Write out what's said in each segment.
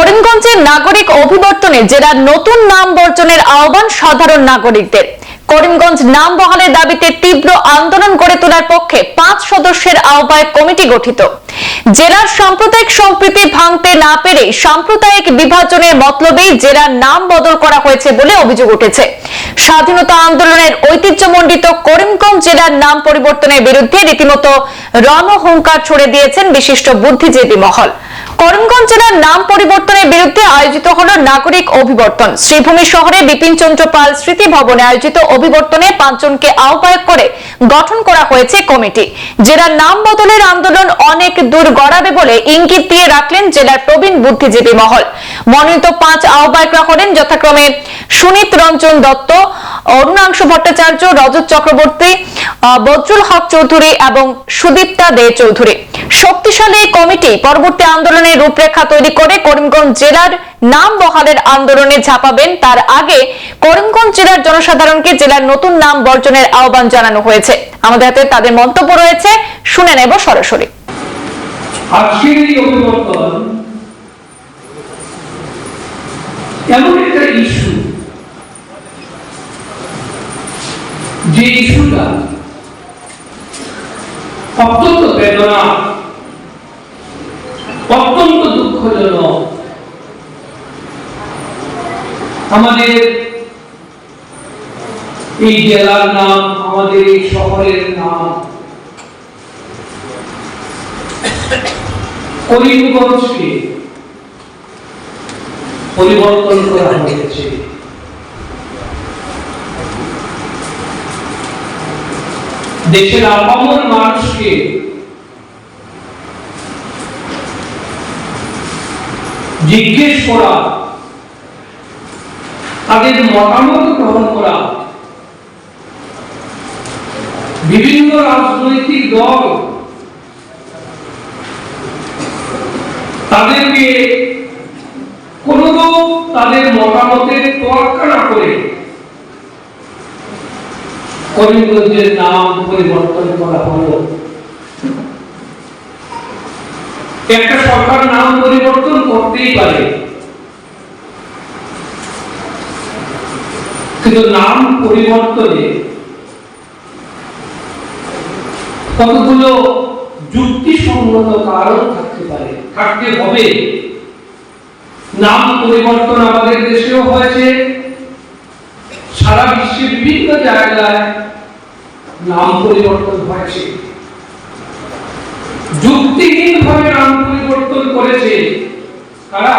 করিমগঞ্জের নাগরিক অভিবর্তনে জেলার নতুন নাম বর্জনের আহ্বান সাধারণ নাগরিকদের। করিমগঞ্জ নাম বহালের দাবিতে তীব্র আন্দোলন গড়ে তোলার পক্ষে পাঁচ সদস্যের আহ্বায়ক কমিটি গঠিত। জেলার সাম্প্রদায়িক সম্প্রীতি ভাঙতে না পেরে সাম্প্রদায়িক বিভাজনের মতলবেই জেলার নাম বদল করা হয়েছে বলে অভিযোগ উঠেছে। স্বাধীনতা আন্দোলনের ঐতিহ্যমণ্ডিত করিমগঞ্জ জেলার নাম পরিবর্তনের বিরুদ্ধে রীতিমতো রণহুঙ্কার ছড়ে দিয়েছেন বিশিষ্ট বুদ্ধিজীবী মহল। করিমগঞ্জ জেলার নাম পরিবর্তনের বিরুদ্ধে আয়োজিত হলো নাগরিক অভিবর্তন। শ্রীভূমি শহরে বিপিন চন্দ্র পাল স্মৃতি ভবনে আয়োজিত অভিবর্তনে পাঁচজনকে আহ্বায়ক করে গঠন করা হয়েছে কমিটি। জেলার নাম বদলের আন্দোলন অনেক দূর গড়াবে বলে ইঙ্গিত দিয়ে রাখলেন জেলার প্রবীণ বুদ্ধিজীবী মহল। মনোনীত পাঁচ আহ্বায়করা হলেন যথাক্রমে সুনীত রঞ্জন দত্ত অরুণাংশু ভট্টাচার্য, রজত চক্রবর্তী বজরুল হক চৌধুরী এবং সুদীপ্তা দে চৌধুরী। শক্তিশালী কমিটি পরবর্তী আন্দোলনের রূপরেখা তৈরি করে করিমগঞ্জ জেলার নাম বহালের আন্দোলনে ঝাঁপাবেন। তার আগে করিমগঞ্জ জেলার জনসাধারণকে জেলার নতুন নাম বর্জনের আহ্বান জানানো হয়েছে। আমাদের হাতে তাদের মন্তব্য রয়েছে। শুনে নেব সরাসরি। এমন একটা ইস্যু যে ইস্যুটা অত্যন্ত বেদনা, অত্যন্ত দুঃখজনক। আমাদের এই জেলার নাম, আমাদের এই শহরের নাম, করিমগঞ্জকে পরিবর্তন করা হয়েছে। দেশের আপামর মানুষকে জিজ্ঞেস করা, তাদের মতামত গ্রহণ করা, বিভিন্ন রাজনৈতিক দল তাদেরকে কোনো তাদের মতামতের তোয়াক্কা না করে করিমগঞ্জের নাম পরিবর্তন করা হলো। একটা সরকার নাম পরিবর্তন করতেই পারে। কিন্তু নাম পরিবর্তনে কতগুলো যুক্তিসঙ্গত কারণ থাকতে পারে, থাকতে হবে। নাম পরিবর্তন আমাদের দেশেও হয়েছে। সারা বিশ্বের বিভিন্ন জায়গায় নাম পরিবর্তন হয়েছে। যুক্তিহীন ভাবে নাম পরিবর্তন করেছে কারা?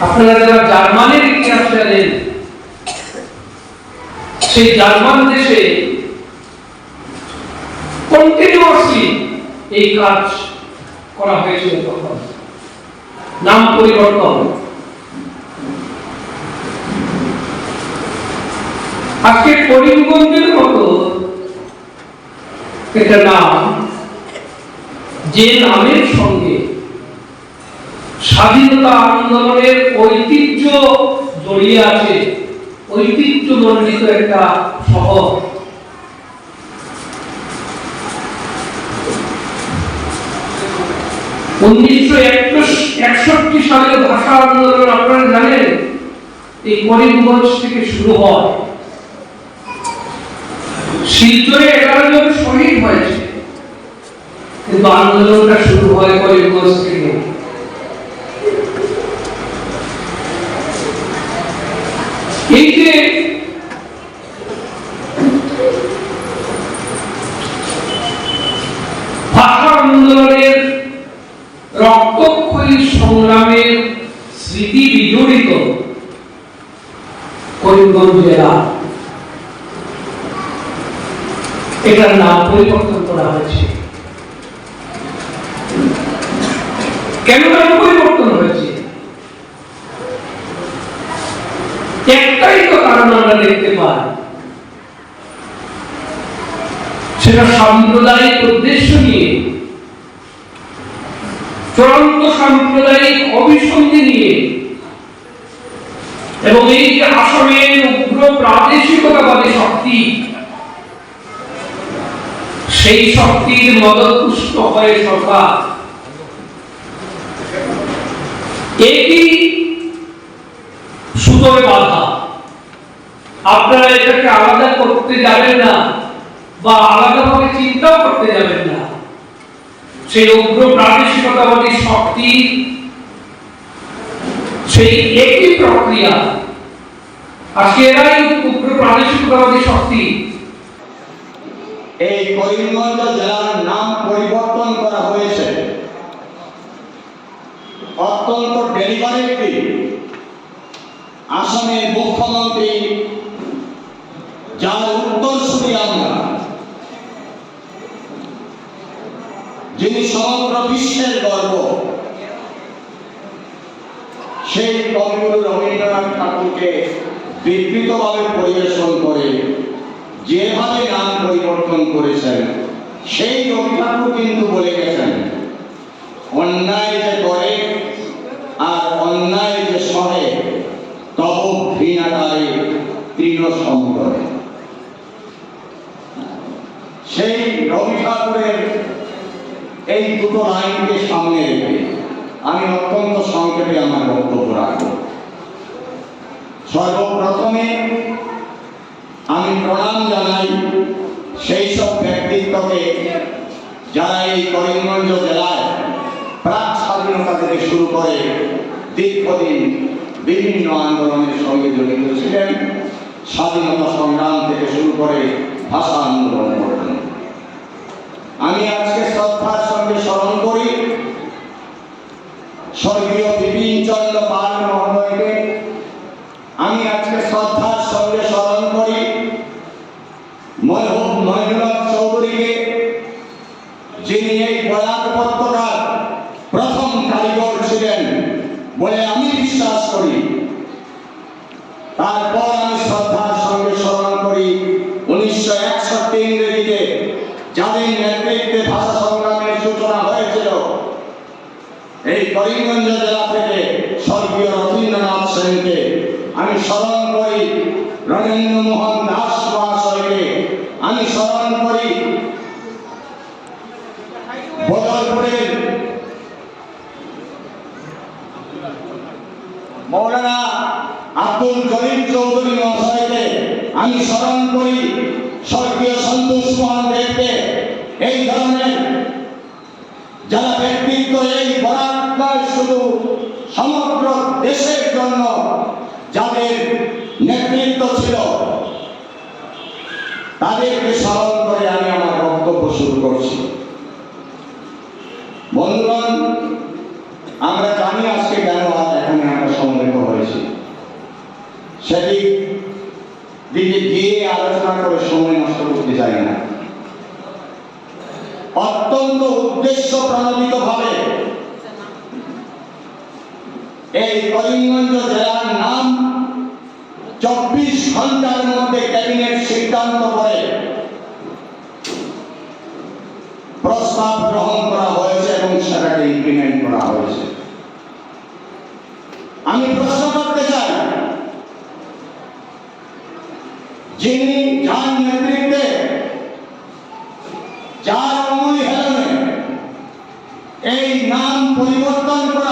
আপনারা যারা জার্মানির ইতিহাস জানেন, সেই জার্মান দেশে কন্টিনিউয়াসলি এই কাজ করা হয়েছিল তখন। নাম পরিবর্তন। আজকে করিমগঞ্জের মতো একটা নাম, যে নামের সঙ্গে স্বাধীনতা আন্দোলনের ঐতিহ্য জড়িয়ে আছে, ঐতিহ্য মণ্ডিত একটা শহর। উনিশশো একষট্টি সালের ভাষা আন্দোলন, আপনারা জানেন, এই করিমগঞ্জ থেকে শুরু হয়। শিলচরে এগারো জন শহীদ হয়েছে। কিন্তু আন্দোলনটা শুরু হয় করিমগঞ্জ থেকে। এই যে আন্দোলনের রক্তক্ষয়ী সংগ্রামের স্মৃতি বিজড়িত করিমগঞ্জ জেলা। এটার নাম পরিবর্তন করা হয়েছে। কেন নাম পরিবর্তন হয়েছে? একটাই তো কারণ আমরা দেখতে পাই। সেটা সাম্প্রদায়িক উদ্দেশ্য নিয়ে, চূড়ান্ত সাম্প্রদায়িক অভিসন্ধি নিয়ে, এবং এই যে আসামের উগ্র প্রাদেশিকতাবাদী শক্তি সেই শক্তির মদপুষ্ট হয় সফা এটি সুতোর বাধা। আপনারা এটাকে আলাদা করতে যাবেন না বা আলাদাভাবে চিন্তাও করতে যাবেন না। সেই উগ্র প্রাদেশিকতাবাদী শক্তি, সেই একই প্রক্রিয়া। আর সেরাই উগ্র প্রাদেশিকতাবাদী শক্তি। এই করিমগঞ্জ জেলার নাম পরিবর্তন করা হয়েছে। অত্যন্ত ডেলিভারেটলি আসামের মুখ্যমন্ত্রী যার উত্তরসূরি আমরা। যিনি সমগ্র বিশ্বের গর্ব, সেই কবিগুরু রবীন্দ্রনাথ ঠাকুরকে বিকৃতভাবে পরিবেশন করে যেভাবে নাম পরিবর্তন করেছেন, সেই ঠাকুর কিন্তু বলে গেছেন, অন্যায় যে করে আর অন্যায় যে সহে, তব ঘৃণাকারে তৃণ সম্পদ। সেই রবি ঠাকুরের এই দুটো লাইনকে সামনে রেখে আমি অত্যন্ত সংক্ষেপে আমার বক্তব্য রাখব। সর্বপ্রথমে আমি প্রণাম জানাই সেই সব ব্যক্তিত্বকে যারা এই করিমগঞ্জ জেলায় প্রাক স্বাধীনতা থেকে শুরু করে দীর্ঘদিন বিভিন্ন আন্দোলনের সঙ্গে জড়িত ছিলেন, স্বাধীনতা সংগ্রাম থেকে শুরু করে ভাষা আন্দোলন আমি আজকে শ্রদ্ধার সঙ্গে স্মরণ করি, স্বর্গীয় বিপিন চন্দ্র পাল মহোদয়কে আমি আজকে শ্রদ্ধার সঙ্গে স্মরণ করি, মরহুম মহিনুল্লাহ চৌধুরীকে, যিনি এই বয়ান উপত্যকার প্রথম কারিগর ছিলেন বলে আমি বিশ্বাস করি। তারপর আমি শ্রদ্ধার সঙ্গে স্মরণ করি, উনিশশো একষট্টি ইংরেজিতে যাদের নেতৃত্বে ভাষা সংগ্রামের সূচনা হয়েছিল, এই করিমগঞ্জ জেলা থেকে স্বর্গীয় রবীন্দ্রনাথ সেনকে আমি স্মরণ করি রবীন্দ্র মোহন দাস মহাশয়কে। আমি স্মরণ করি বদলপুরের মৌলানা আব্দুল করিম চৌধুরী মহাশয়কে। আমি স্মরণ করি স্বর্গীয় সন্তোষ মোহন দেবকে। এই ধরনের যারা ব্যক্তিত্ব এই নয় শুধু সমগ্র দেশের জন্য যাদের নেতৃত্ব ছিল তাদেরকে স্মরণ করে আমি আমার বক্তব্য শুরু করছি। বন্ধুগণ, আমরা জানি আজকে কেন আজ এখানে আমরা সমবেত হয়েছি। সেদিক দিকে গিয়ে আলোচনা করে সময় নষ্ট করতে চাই না। অত্যন্ত উদ্দেশ্য প্রণোদিত ভাবে এই করিমগঞ্জ জেলার নাম চব্বিশ ঘণ্টার মধ্যে ক্যাবিনেট সিদ্ধান্ত করে প্রস্তাব গ্রহণ করা হয়েছে এবং সেটাকে ইমপ্লিমেন্ট করা হয়েছে। আমি প্রশ্ন করতে চাই, যিনি যার নেতৃত্বে, যার অমূল হেলনে এই নাম পরিবর্তন করা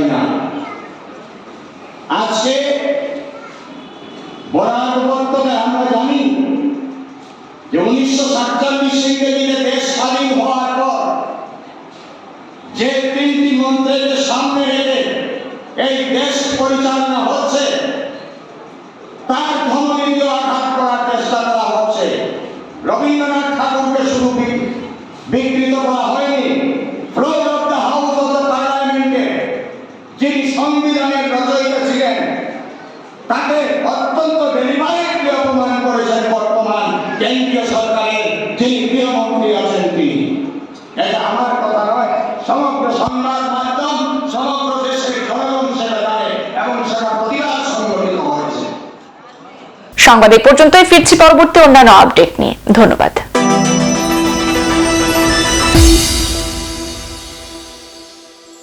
চাই না। আজকে বরাক আমরা জানি যে উনিশশো সাতচল্লিশ ইংরেজিতে দেশ স্বাধীন হওয়ার পর যে তিনটি মন্ত্রের সামনে রেখে এই দেশ পরিচালনা হচ্ছে, তার আমার কথা নয়। সমগ্র সংবাদ মাধ্যম সমগ্র দেশের সেটা এবং সেটা প্রতিবাদ সংগঠিত হয়েছে। পর্যন্তই, ফিরছি পরবর্তী অন্যান্য আপডেট নিয়ে। ধন্যবাদ।